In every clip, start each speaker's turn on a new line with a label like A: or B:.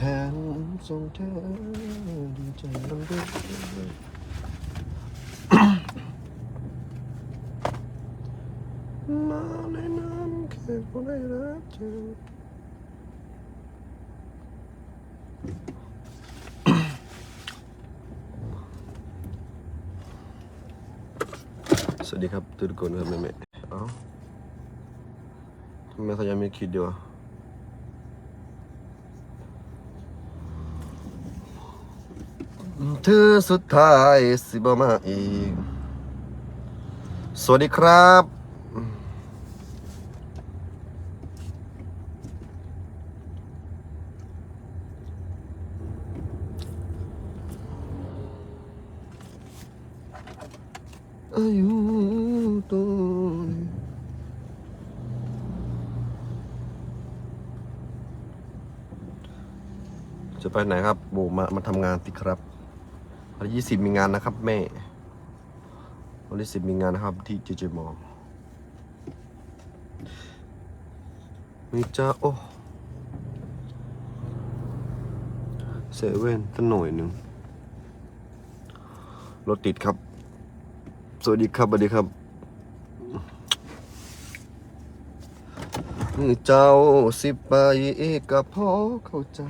A: ขนส่งเธอดีใจลำดึกมาในน้ำแค่คนได้รักเธอสวัสดีครับทุกคนครับแม่แม่เอ้าทำไมเขายังไม่คิดดีวะ เธอสุดท้ายสิบมาอีก สวัสดีครับ อายุตัวจะไปไหนครับ โบมามาทำงานสิครับ วันที่ยี่สิบมีงานนะครับ แม่ วันที่สิบมีงานนะครับ ที่เจเจมอมีจ้าโอ้เซเว่นตั้งหน่อยหนึ่งรถติดครับ สวัสดีครับสวัสดีครับเจ้าสิไปกับพ่อเข้าใจ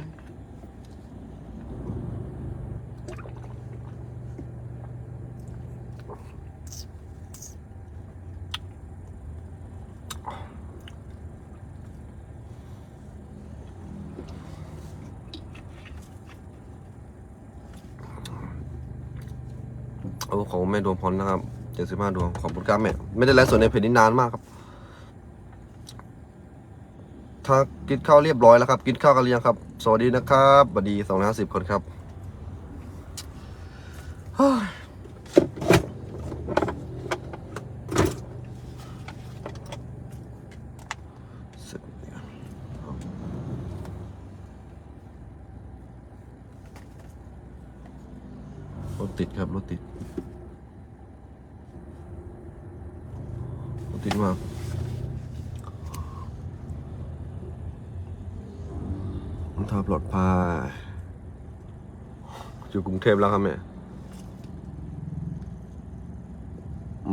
A: โอ้ของแม่ดวงพรนะครับเจ็ดสิบห้าดวงขอบคุณครับแม่ไม่ได้ไลฟ์สดในเพจนี้นานมากครับ ถ้ากินข้าวเรียบร้อยแล้วครับ กินข้าวกันหรือยังครับ สวัสดีนะครับบัดีสองร้อยห้าสิบคนครับเฮ้ยเสร็จแล้ว รถติดครับ รถติด รถติดมากมันทาปลอดภัยอยู่กรุงเทพแล้วครับแม่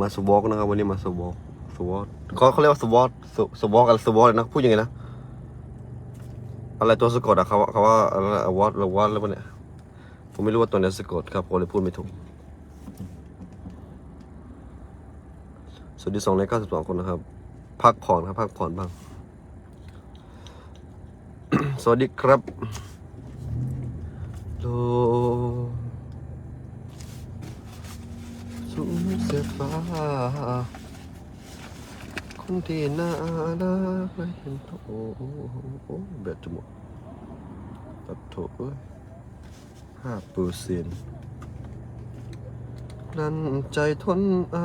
A: มาสวอกนะครับ วันนี้มาสวอกสวอกเขาเขาเรียกว่าสวอกสวอกอะไรสวอกอะไรนะพูดยังไงนะ อะไรตัวสะกดอะเขาเขาว่าอะไรวอตหรือวอตแล้วเนี่ย ผมไม่รู้ว่าตัวนี้สะกดครับผมเลยพูดไม่ถูกสวัสดีสองร้อยเก้าสิบสองคนนะครับ พักผ่อนครับพักผ่อนบ้าง สวัสดีครับโลสูงเสียฟ้าคนที่น่ารักและเห็นโถโอ้แบตจะหมดตัดโถเอ้ย ห้าเปอร์เซ็นต์นั่นใจทนเอา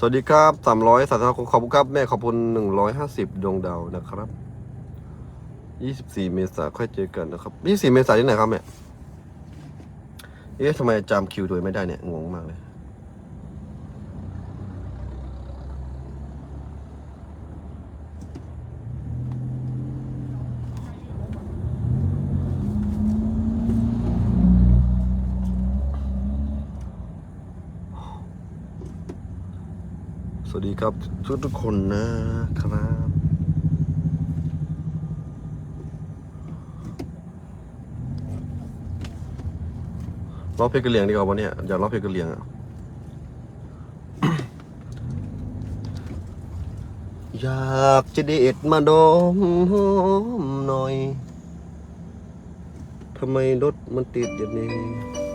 A: สวัสดีครับสามร้อยสามสิบขอบคุณครับ แม่ขอบคุณหนึ่งร้อยห้าสิบดวงดาวนะครับยี่สิบสี่เมษาค่อยเจอกันนะครับยี่สิบสี่เมษาที่ไหนครับแม่เอ๊ะทำไมจำคิวตัวเองไม่ได้เนี่ยงงมากเลย ดีครับทุกทุกคนนะครับ ร้องเพลงกะเหรี่ยงดีกว่าวันนี้อยากร้องเพลงกะเหรี่ยงอะอยากจะเดทมาดมหอมหน่อย ทำไมรถมันติดอย่างนี้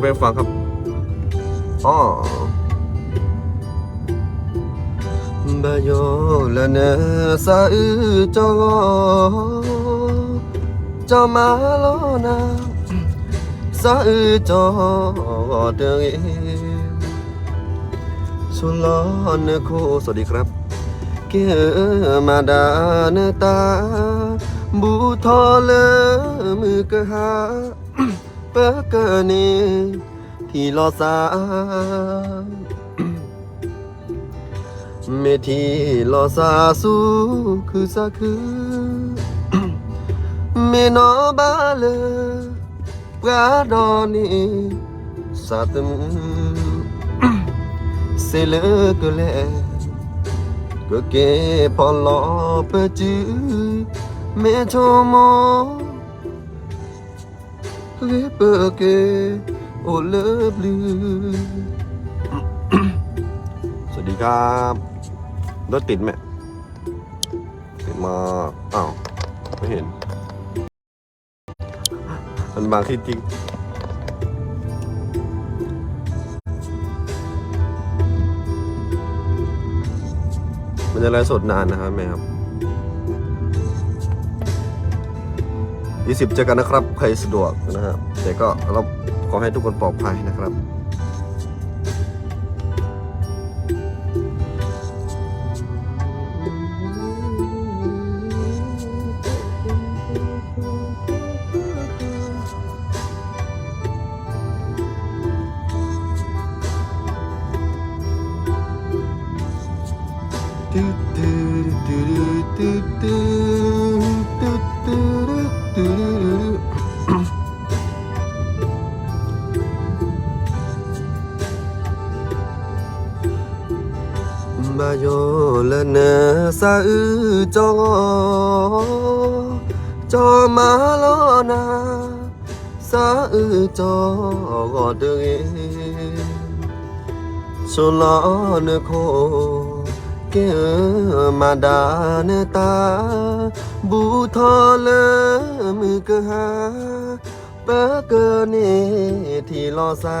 A: เพลงฟังครับอ๋อบาโยละเนสะอือจอจอมาโลนาสะอือจอเดงเอสุลอนโคสวัสดีครับเกือมาดานตาบูทอเลมือกะหา เปะเกะเนที่ลอสาเมทีลอสาสูคือสาคือเมนอบาเลปราดอนีสาตมเซเลกเล que que por lo perdu me tomo le que au le bleu สวัสดีครับรถติดไหมติดมาอ้าว ไม่เห็น มันบางที่จริงมันจะไลฟ์สดนานนะครับแม่ครับ ยี่สิบเจอกันนะครับใครสะดวกนะครับแต่ก็เราขอให้ทุกคนปลอดภัยนะครับบ อือจอจอมาลอนาสาอือจอกอดเอดสลอนโคเกือมาดานตา บูทอเลมือกะหาเปเกเนที่ลอซา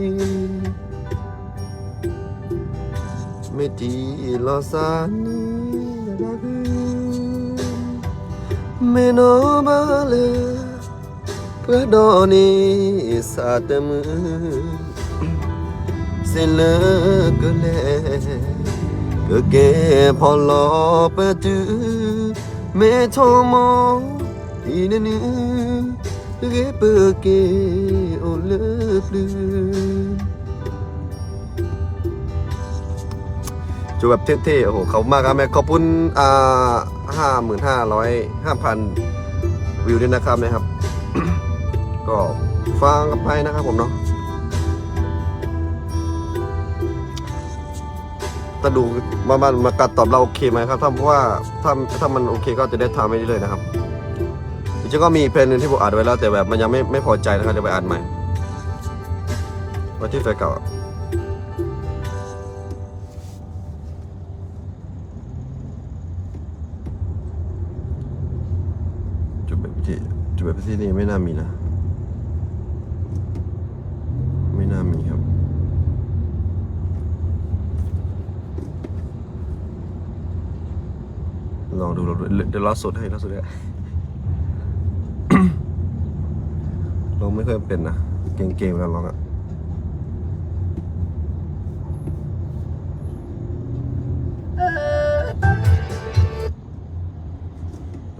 A: que que pour l'op tu mais ton mot il ne que peut que au le plus จูแบบเท่ๆ โอ้โหเขามากครับแม่ขอบคุณอ่าห้าหมื่นห้าร้อยห้าพันวิวด้วยนะครับนะครับ ก็ฟังกันไปนะครับผมเนาะถ้าดูมามันมากัดตอบเราโอเคไหมครับถ้าเพราะว่าถ้าถ้ามันโอเคก็จะได้ทำไปเรื่อยๆนะครับจริงๆก็มีเพลงหนึ่งที่ผมอ่านไว้แล้ว แต่แบบมันยังไม่ไม่พอใจนะครับจะไปอ่านใหม่ไว้ที่แฟนเก่า ที่นี่ไม่น่ามีนะ ไม่น่ามีครับ ลองดูเราดูเดี๋ยวเราสดให้เราสดให้เราไม่เคยเป็นนะ เก่งเกมแล้วลองอะ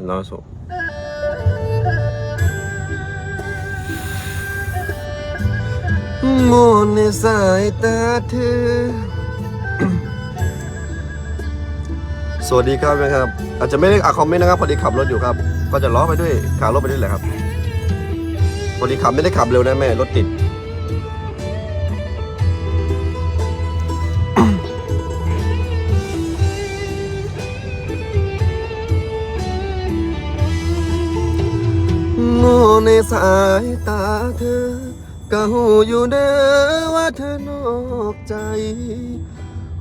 A: เราสด มนในสายตาเธอ สวัสดีครับนะครับ อาจจะไม่ได้อ่านคอมเมนต์นะครับ พอดีขับรถอยู่ครับ ก็จะล้อไปด้วยขับรถไปด้วยแหละครับ พอดีขับไม่ได้ขับเร็วนะแม่รถติดโง่ในสายตาเธอ ก็หูอยู่เด้อว่าเธอนอกใจ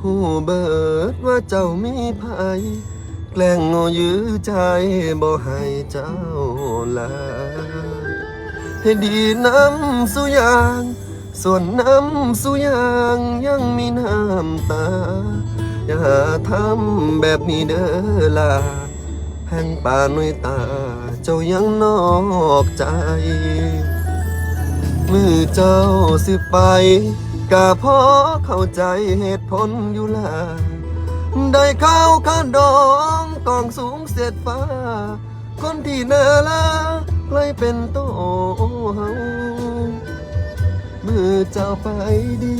A: หูเบิดว่าเจ้ามีภัยแกล้งโง่ยื้อใจบ่ให้เจ้าลาให้ดีน้ำสุยาง ส่วนน้ำสุยางยังมีน้ำตา อย่าทำแบบนี้เด้อล่ะแห่งป่าหน่วยตา เจ้ายังนอกใจ มือเจ้าสิไปกะพอเข้าใจเหตุผลอยู่ล่ะได้เข้าข้างดองกองสูงเสียดฟ้า คนที่น่าละเลยเป็นโตเฮามือเจ้าไปดี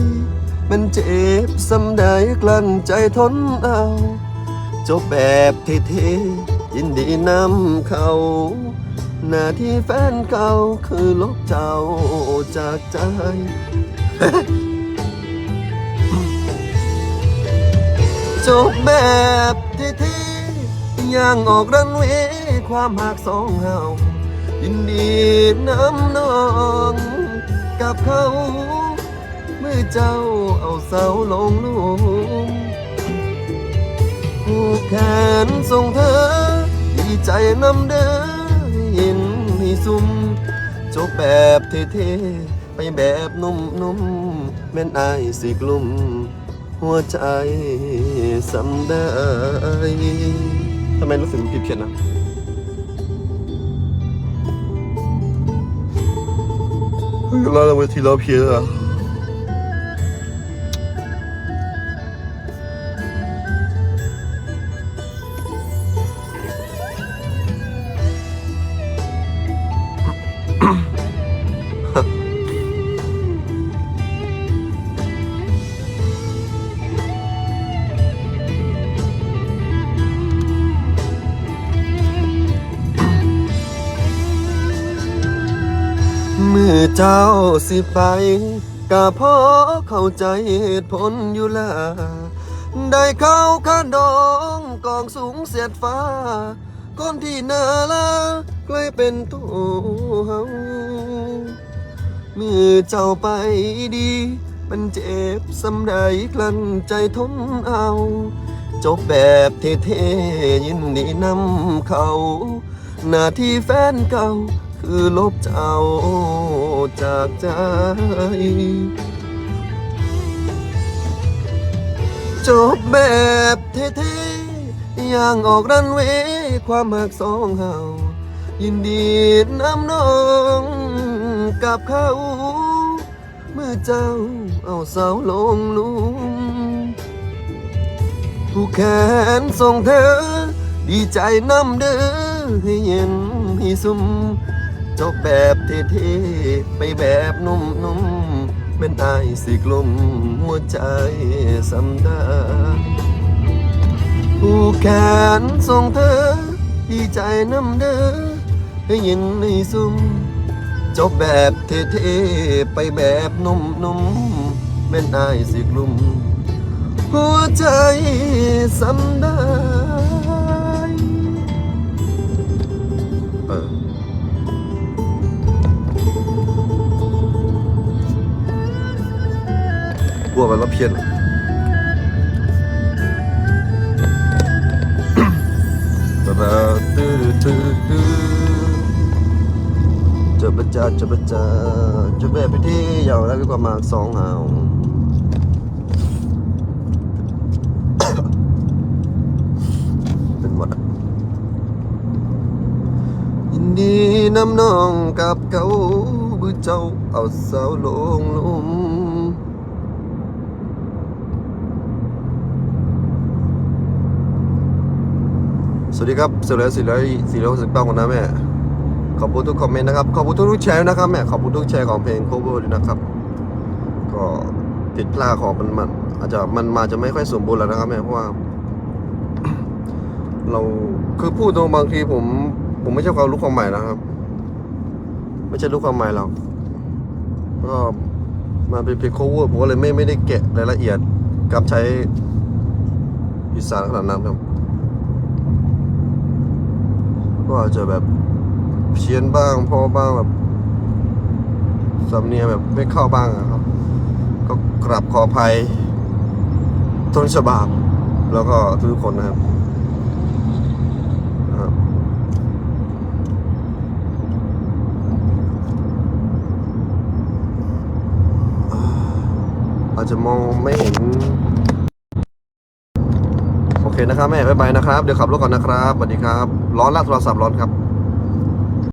A: มันเจ็บสำใดกลั้นใจทนเอาจบแบบเท่ๆยินดีนำเขา หน้าที่แฟนเก่าคือลบเจ้าจากใจ จบแบบที่ที่ย่างออกรันเวย์ความหักสองเฮายินดีน้ำนองกับเขาเมื่อเจ้าเอาเสาลงลุมผูกแขนส่งเธอ ดีใจนำเด้อ เห็นให้ซุ่มจบแบบเท่ๆไปแบบนุ่มๆแม่นอายสิกลุ่ม หัวใจสำได้ทำไมรู้สึกผิดเพี้ยนนะเราเราทีเราเพี้ยนอะ เจ้าสิไปกะพอเข้าใจเหตุผลอยู่ละได้เข้าข้านดองกองสูงเสียดฟ้าคนที่น่าละใกล้เป็นตัวเฮาเมื่อเจ้าไปดี มันเจ็บสำใดกลั้นใจทนเอา จบแบบเท่ๆยินดีนำเขา หน้าที่แฟนเก่า ลบเจ้าจากใจ จบแบบเท่ๆอย่างออกรันเวความหักสองเฮายินดีน้ำน้องกับเขาเมื่อเจ้าเอาเสาลงลุมผู้แขนส่งเธอ ดีใจน้ำเด้อให้เย็นให้ซุ่ม จบแบบเท่ๆไปแบบนุ่มๆเป็นไอายสิกลุ่มหัวใจสำด้ผู้แขนส่งเธอ ดีใจน้ำเด้อให้ยินในซุ่มจบแบบเท่ๆไปแบบนุ่มๆแม่นอายสิกลุ่มหัวใจสำด้เพวกมันรับเพี้ยนตะระตื้อตื้อตื้อจะประจาจะประจาจะแบบไปที่ยาวแล้วก็ประมาณสองหาวเป็นหมดอะยินดีน้ำนองกับเขาบือเจ้าเอาสาวลงลุม ส วัสดีครับสี่ร้อยสี่ร้อยสี่ร้อยสิบเก้าคนนะแม่ ขอบคุณทุกคอมเมนต์นะครับ ขอบคุณทุกแชร์นะครับแม่ ขอบคุณทุกแชร์ของเพลง cover ด้วยนะครับ ก็ผิดพลาดของมันมันอาจจะมันมาจะไม่ค่อยสมบูรณ์แล้วนะครับแม่ เพราะว่า เราคือพูดตรงบางทีผม ผมไม่ใช่ความรู้ความใหม่นะครับ ไม่ใช่รู้ความใหม่หรอกก็มาเป็นเพลง cover ผมก็เลยไม่ไม่ได้แกะรายละเอียดกับใช้อีสานขนาดนั้นครับ ก็อาจจะแบบเพี้ยนบ้างเพอบ้างแบบสำเนียงแบบไม่เข้าบ้างอะครับ ก็กราบขออภัยต้นฉบับแล้วก็ทุกคนนะครับครับอาจจะมองไม่เห็น เคนะครับแม่บ๊ายบายนะครับ เดี๋ยวขับรถก่อนนะครับสวัสดีครับ ร้อนละโทรศัพท์ร้อนครับ